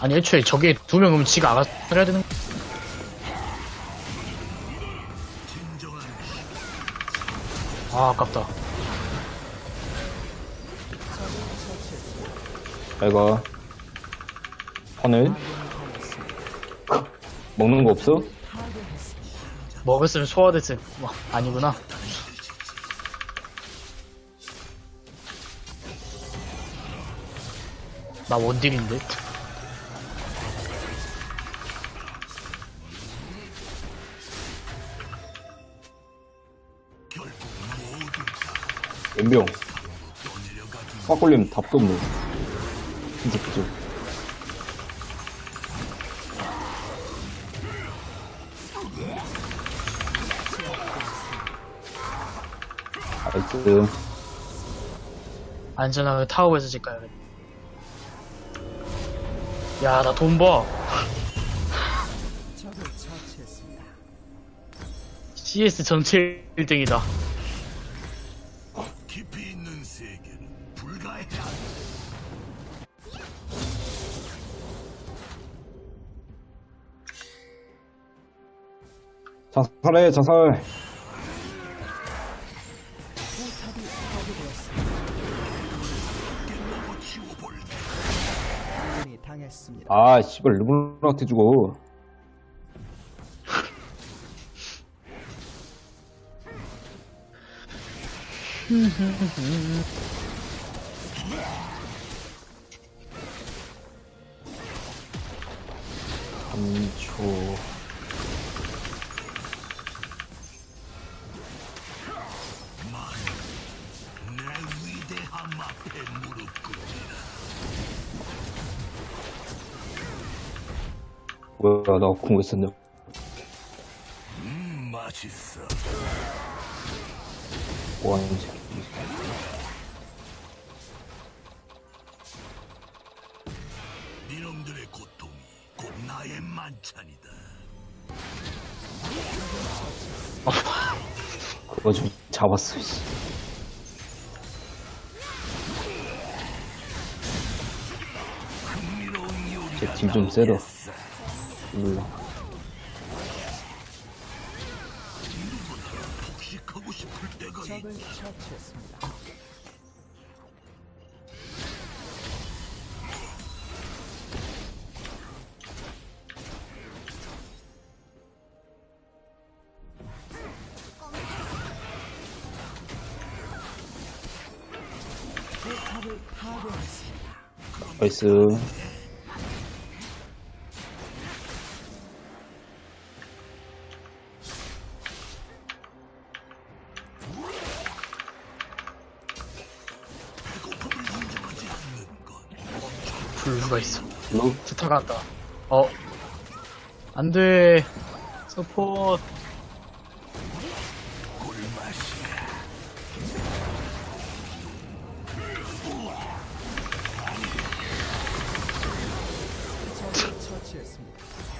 아니 애초에 저게 두명 오면 지가 알아서 해야 되는 거 아, 아깝다. 내가 하늘 먹는 거 없어? 먹었으면 소화됐을, 뭐, 아니구나. 나 원딜인데? 연병 확 걸리면 답도 없네 진짜 그죠 나이스 안전하게 타워에서 집 가야겠다. 야, 나 돈 버. CS 전체 1등이다. 자살해 자살. 당했습니다. 아 씨발 르블랑한테 주고. 삼초 나 궁금 했었네 음, 맛있어. 뭐하는지 니놈들의 고통이 곧 나의 만찬이다. 그거 좀 잡았어 씨. 요리가 쟤팀 좀 세다 적을. 처치했습니다. 나이스 블루가 있어. 로 스타 간다. 어. 안 돼. 서포트.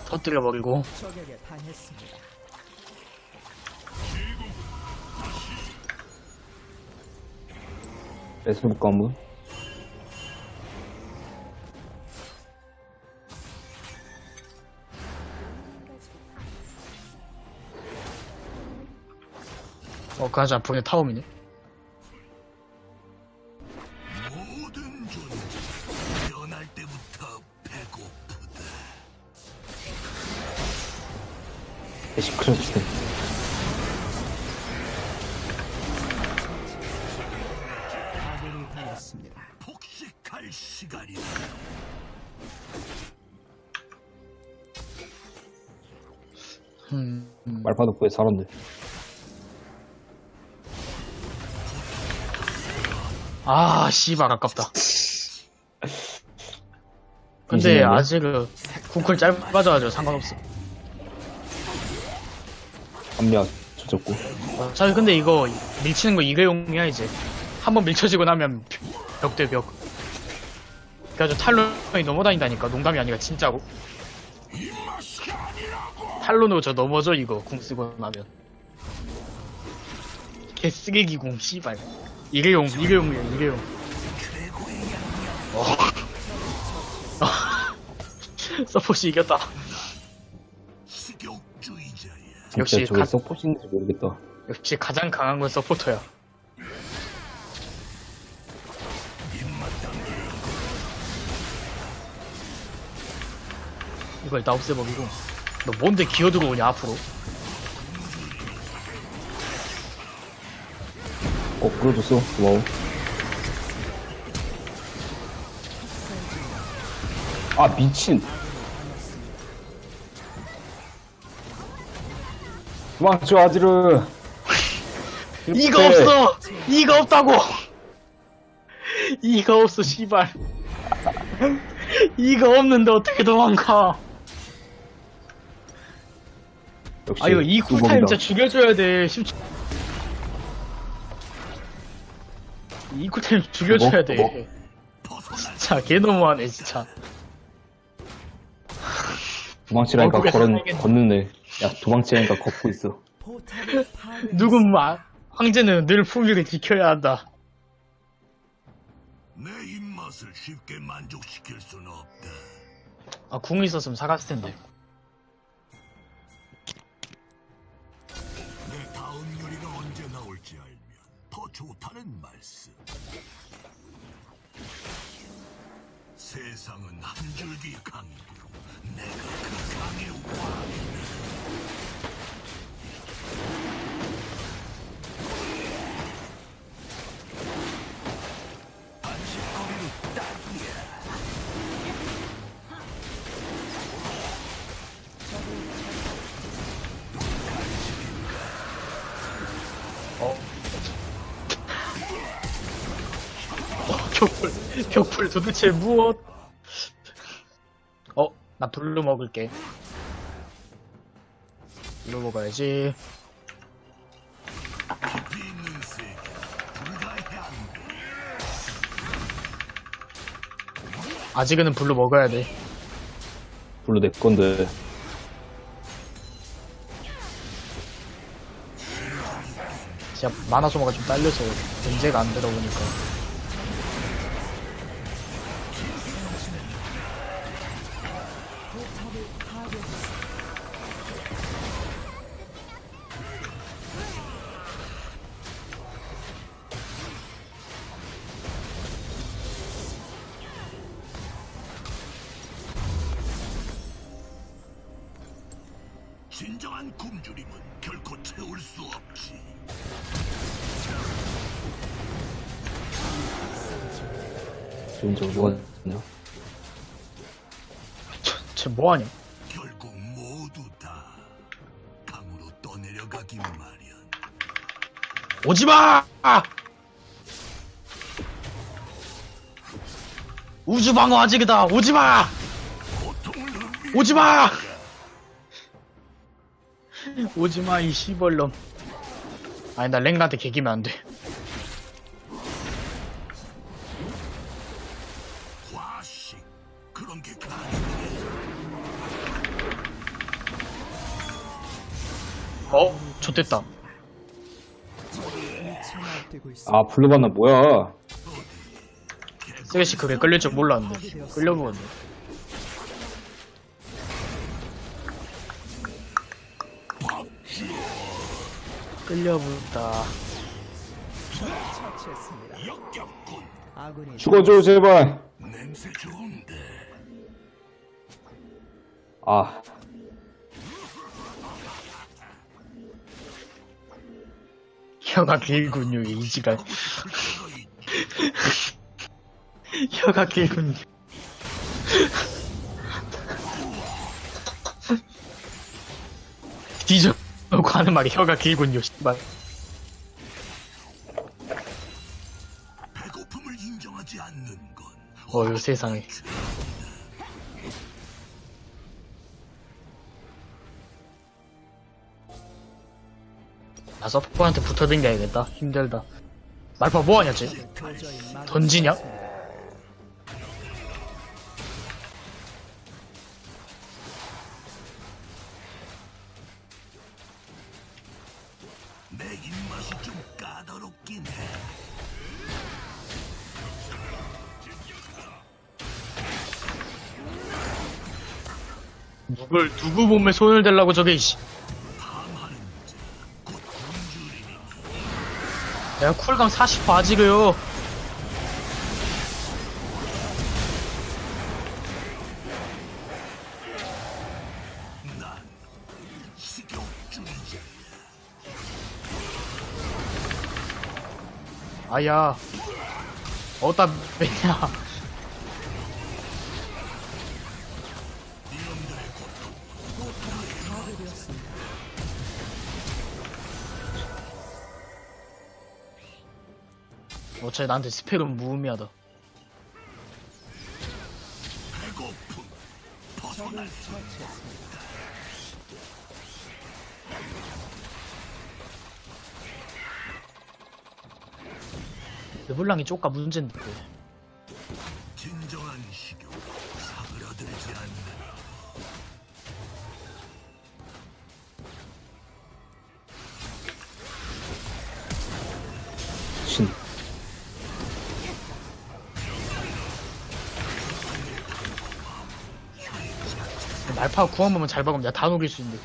터뜨려버리고. 적에게 당했습니다. 뺏어볼까 한 어, 않 분의 타움이네. 모든 존재 태어날 때부터 배고프다. 당했습니다. 복식할 시간이다. 음, 음. 말파덕부의 사람들 아, 씨발, 아깝다. 근데? 아직은 쿠클 짧아져가지고 상관없어. 합리화 조졌고 자, 근데 이거 밀치는 거 일회용이야, 이제. 한번 밀쳐지고 나면 벽 대 벽. 그래가지고 탈론이 넘어다닌다니까. 농담이 아니라 진짜고. 탈론으로 저 넘어져, 이거. 궁 쓰고 나면. 개 쓰레기 궁, 씨발. 일회용, 일회용이야, 일회용. 어. 서폿이 이겼다. 역시 저게 가- 서포트인지 모르겠다. 역시 가장 강한 건 서포터야. 이걸 다 없애버리고. 너 뭔데 기어 들어오냐 앞으로? 어, 끌어줬어. 고마워. 아, 미친. 도망쳐, 아지르. 실패. 없어! 이가 없다고! 이가 없어 씨발. 이가 없는데 어떻게 도망가? 역시 아 이거 이 쿨타임. 진짜 죽여줘야 돼. 10 이 쿨타임 죽여줘야 돼. 뚜벅, 진짜 개 너무하네 진짜. 도망치라니까 얼굴에 걸은. 걷는데. 야, 도망치라니까 걷고 있어. 누군 마 황제는 늘 품위를 지켜야 한다. 내 입맛을 쉽게 만족시킬 수는 없다. 아 궁이 있었으면 사갔을 텐데. 더 좋다는 말씀. 세상은 한 줄기 강이고 내가 그 강의 왕이다. 격풀 도대체 무엇? 어, 나 블루 먹을게. 블루 먹어야지. 아직은 블루 먹어야 돼. 불러 내 건데. 진짜 만화 소모가 좀 딸려서 문제가 안 들어보니까. 저 누가 냐쟤 뭐하냐? 결국 모두 다 강으로 떠내려가기 마련. 오지마! 우주방어 아직이다! 오지마! 고통을 오지마! 오지마, 이 시벌놈. 아니, 나 랭가한테 개기면 안 돼. 됐다. 아, 불러봤나, 뭐야. 쓰레쉬 그게 끌릴 줄 몰랐는데. 끌려보았네. 아군이 죽어줘, 제발. 아, 혀가 길군요, 이 지랄. 때가 있 혀가 길군요. 뒤져 놓고 하는 말이 혀가 길군요, 씨발. 배고픔을 인정하지 않는 건 어휴, 세상에. 나 서포한테 붙어 댕겨야겠다. 힘들다. 말파 뭐하냐, 쟤? 도저히 막을 던지냐? 누굴 누구 몸에 손을 대려고 저게 이씨. 내가 쿨감 40% 아직이요. 아야. 어따 매냐. 어차피 나한테 스펙은 무의미하다. 르블랑이 쪼까 문제인데. 파 구한 번만 잘 박으면 내가 다 녹일 수 있는데.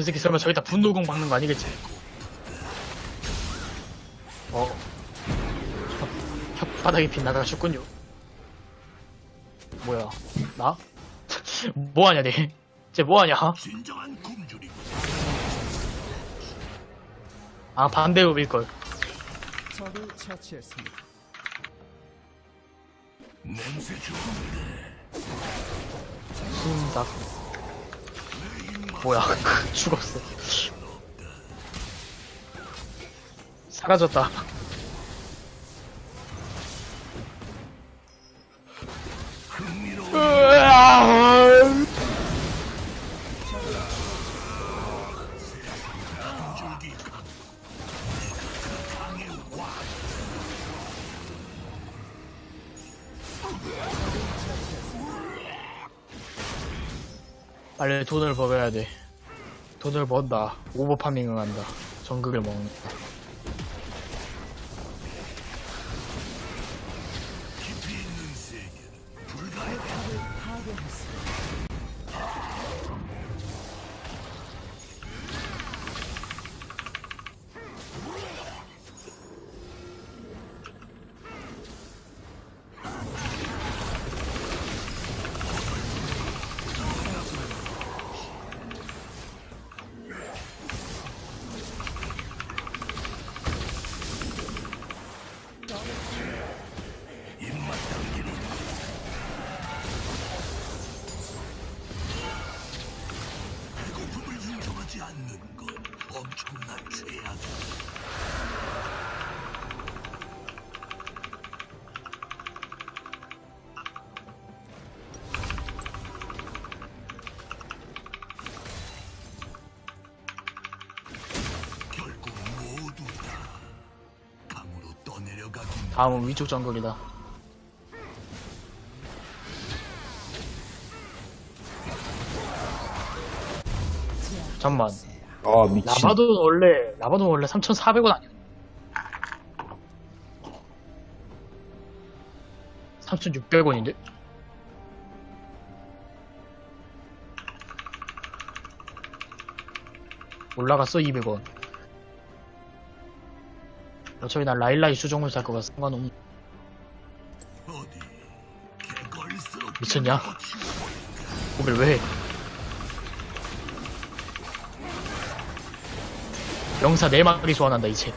저 새끼 설마 저기다 분노공 박는 거 아니겠지? 어. 혓- 혓바닥에 빗나가가 죽군요. 뭐야? 나? 뭐하냐, 쟤? 쟤 뭐하냐? 아, 반대급일걸. 적을 처치했습니다. 순삭. 뭐야, 죽었어. 사라졌다. 빨리 돈을 돼. 돈을 번다. 오버 파밍을 한다. 정글을 먹는다. 다음은 위쪽 정글이다. 잠만. 아, 미친. 라바돈 원래 라바돈 원래 3,400원 아니야? 3,600원인데? 올라갔어 200원. 어차피 난 라일라이 수정물 살 거가 상관없. 어디 개걸스럽게 미쳤냐? 고별 왜 해? 영사 4마리 소환한다 이제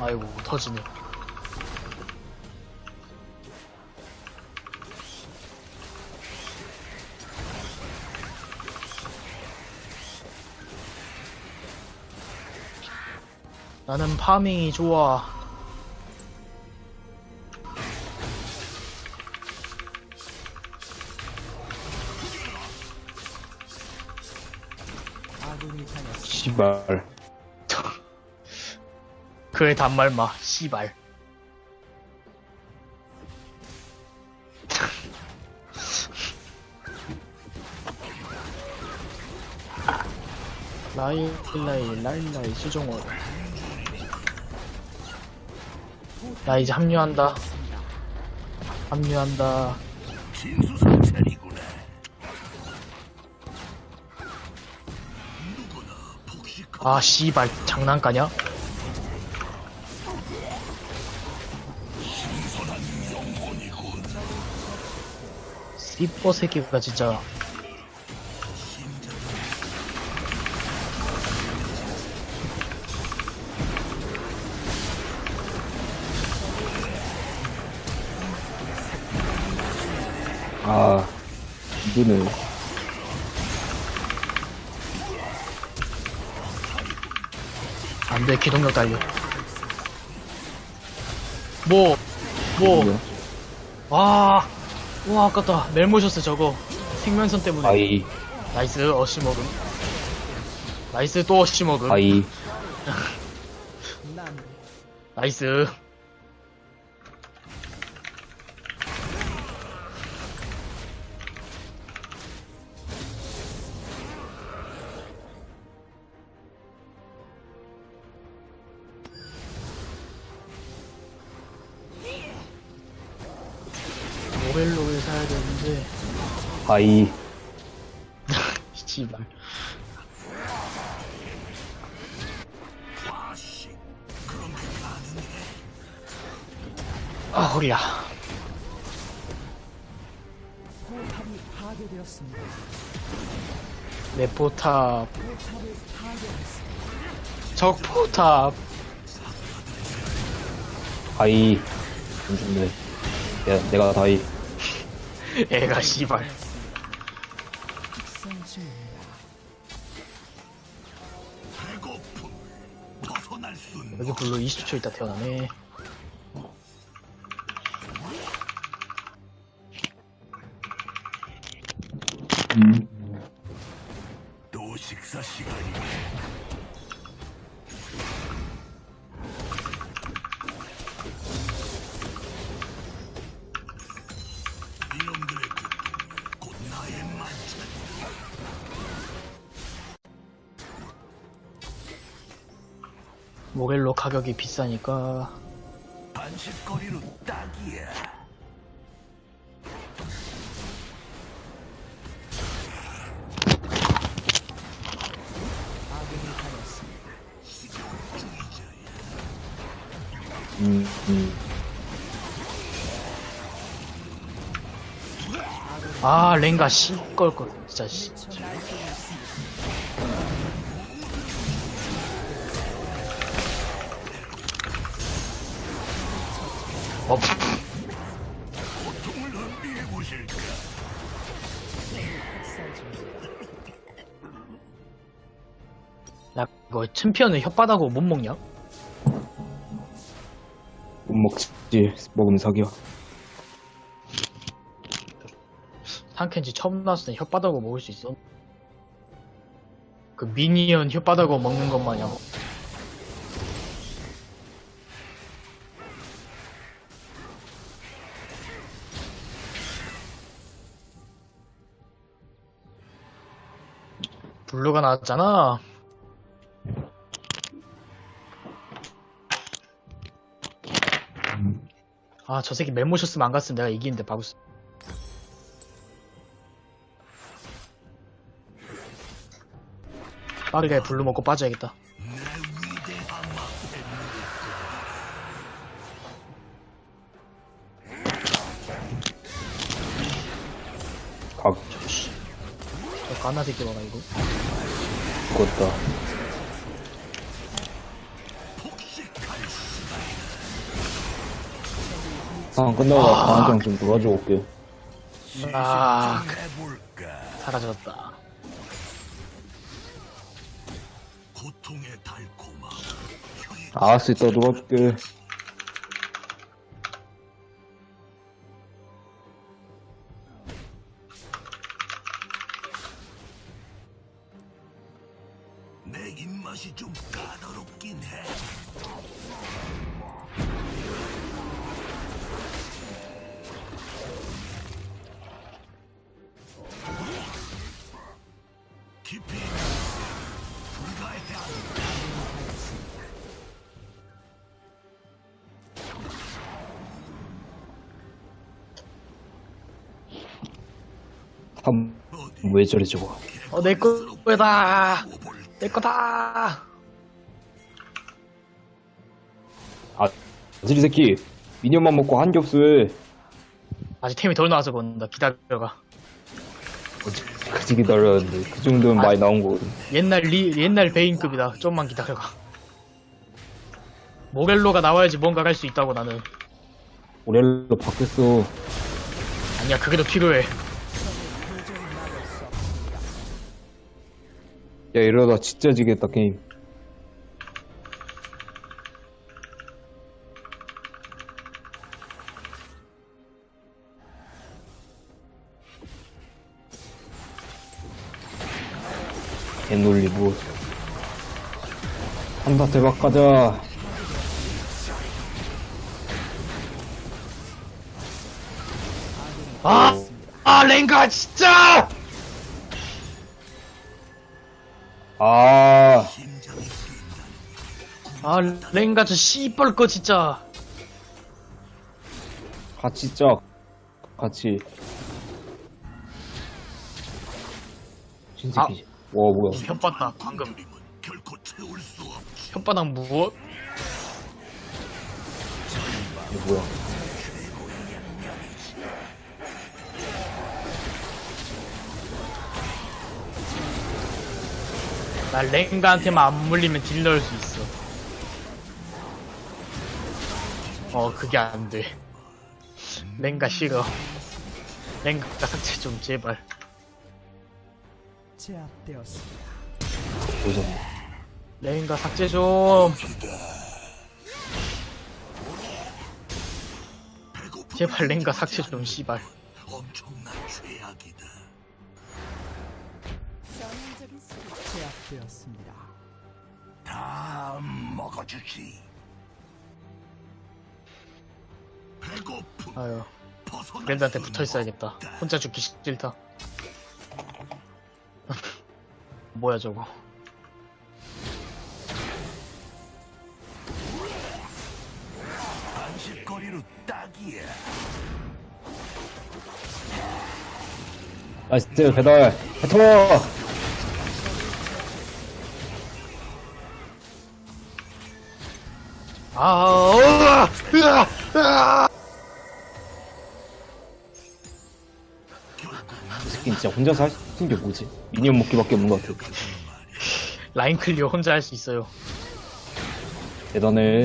아이고 터지네. 나는 파밍이 좋아. 씨발. 그의 단말마 씨발. 라이 라이 라이 라이 수종원. 나 이제 합류한다. 합류한다 아 씨발 장난까냐? 씨퍼 새끼가 진짜 아, 이거 는. 안돼 기동력 달려 뭐 뭐, 뭐야? 와, 와, 아깝다. 멜모셔스 저거. 생면선 때문에. 아이, 나이스, 어시 먹음. 나이스, 또 어시 먹음. 아이. 난 나이스. 아이. 씨발. 아, 허리야. 내 포탑. 적 포탑. 아이. 좀 좋네. 내가, 내가 다이. 애가 씨발. 여기 블루 20초 있다 태어나네. 가격이 비싸니까 반식거리로 딱이야. 음, 음. 아 랭가 씨걸걸 진짜 씨. 어. 야 이거 챔피언을 혓바닥으로 못 먹냐? 못 먹지. 먹으면 사기야. 탄켄지 처음 나왔을 때 혓바닥으로 먹을 수 있어? 그 미니언 혓바닥으로 먹는 것 마냥 블루가 나왔잖아. 아 저 새끼 메모셨으면 안 갔으면 내가 이기는데 바보스. 빠르게 블루 먹고 빠져야겠다. 각, 저 까나 새끼 봐라 이거 죽었다. 아, 방 끝나고 아. 방장 좀 도와줘 올게. 아 사라졌다. 아스 이따 도와줄게. 저래, 저거. 어, 내 거다! 내 거다! 아, 아지리 새끼. 미니언만 먹고 한 왜. 아직 템이 덜 나와서 그런다. 기다려가. 그지 기다렸는데. 그 정도면 많이 나온 거거든. 옛날 리, 옛날 베인급이다. 좀만 기다려가. 모렐로가 나와야지 뭔가 할수 있다고 나는. 오렐로 바뀌었어. 아니야, 그게 더 필요해. 야, 이러다 진짜 지겠다, 게임. 개놀리 뭐. 한다 대박 가자. 아! 아, 랭가, 진짜! 아. 아, 랭가 저 씨뻘 거 진짜. 같이 짜. 같이. 신새끼. 와, 뭐야. 혓바닥, 방금. 혓바닥 무엇? 이거 뭐야. 나 랭가한테만 안 물리면 딜 넣을 수 있어. 어, 그게 안 돼. 랭가 싫어. 랭가 삭제 좀, 제발. 제압되었습니다. 랭가 삭제 좀. 제발 랭가 삭제 좀, 씨발. 엄청난 죄악이다. 제압되었습니다. 다 먹어주지. 배고픔 아유, 랜드한테 수 붙어 있어야겠다. 혼자 죽기 싫다. 뭐야, 저거. 간식거리로 딱이야. 나이스, 배달. 해터! 아, 으아! 으아! 이 새끼 진짜 혼자서 할 수 있는 게 뭐지? 미니언 먹기밖에 없는 것 같아. 라인 클리어 혼자 할 수 있어요. 대단해.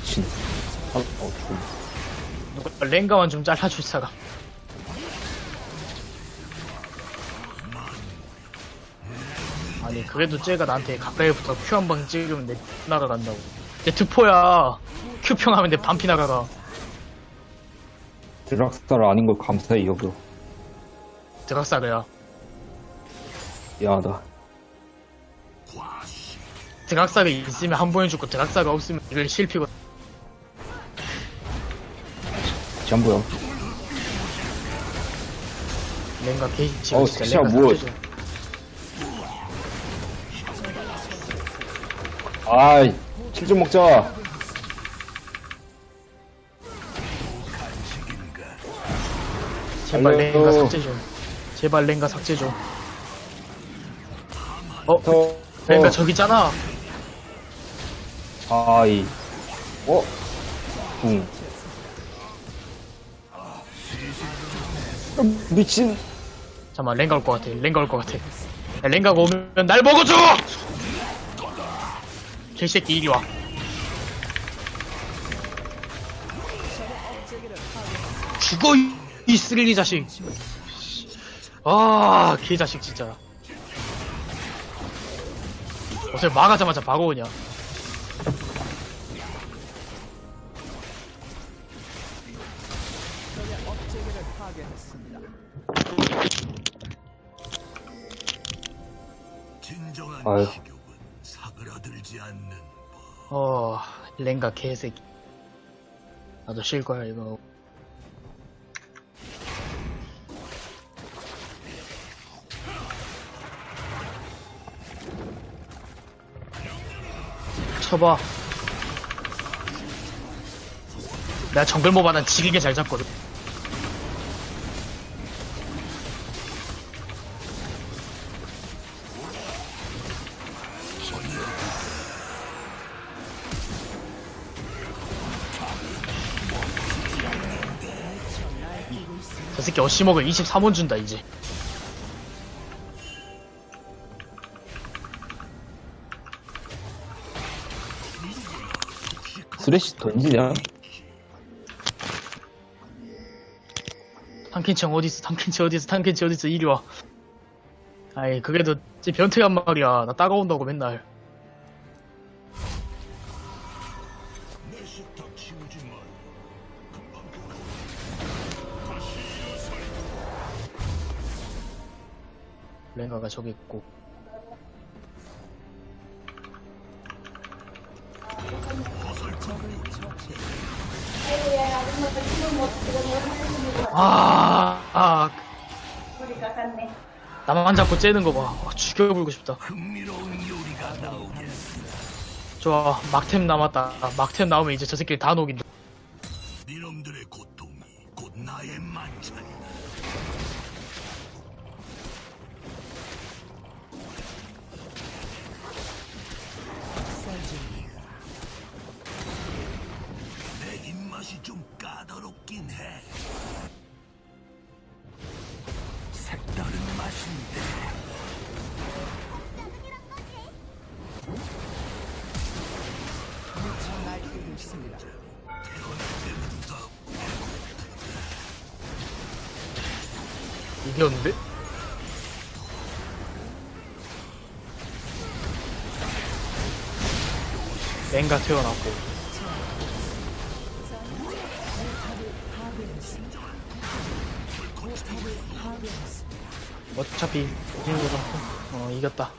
미친. 아, 어, 죽 누가 랭가만 좀 잘라줄 사람. 아니 그래도 쟤가 나한테 가까이 붙어 큐 한 방 찍으면 내 나가간다고. 내 트포야. 큐 평 하면 내 반피 나가가. 드락스타를 아닌 걸 감사히 여겨. 드락사르야. 미안하다. 과시 드락사가 있으면 한 번에 죽고 드락사가 없으면 이걸 실피고. 전부야. 랭가 게이지. 어우, 섹시야, 뭐. 아이, 킬 좀 먹자. 제발. 랭가 삭제 좀. 제발 랭가 삭제 좀. 어, 더, 랭가 저기 있잖아. 아이. 어? 붕. 어, 미친. 잠깐만 랭가 올 것 같아 랭가 올 것 같아 야, 랭가가 오면 날 먹어줘 개새끼 이리 와. 죽어 이- 이 쓰레기 자식. 아 개 자식 진짜. 어차피 막아자마자 박아오냐 아유. 사그라들지 않는 법. 어 랭가 개새끼. 나도 쉴 거야 이거. 쳐봐. 내가 정글 모바는 지리게 잘 잡거든 새끼 어시먹을 23원 준다 이제. 쓰레쉬 던지냐? 탕켄청 어디있어 탕켄치 어디있어 탕켄치 어디있어 이리와. 아이 그래도 쟤 변태란 말이야. 나 따가운다고 맨날 랭가가 저기 있고. 아, 아. 나만 잡고 째는 거 봐. 아, 죽여버리고 싶다. 좋아 막템 남았다. 막템 나오면 이제 저 새끼 다 녹인다 이겼는데? 랭가 태어났고. 어차피 이긴 거잖아. 어 이겼다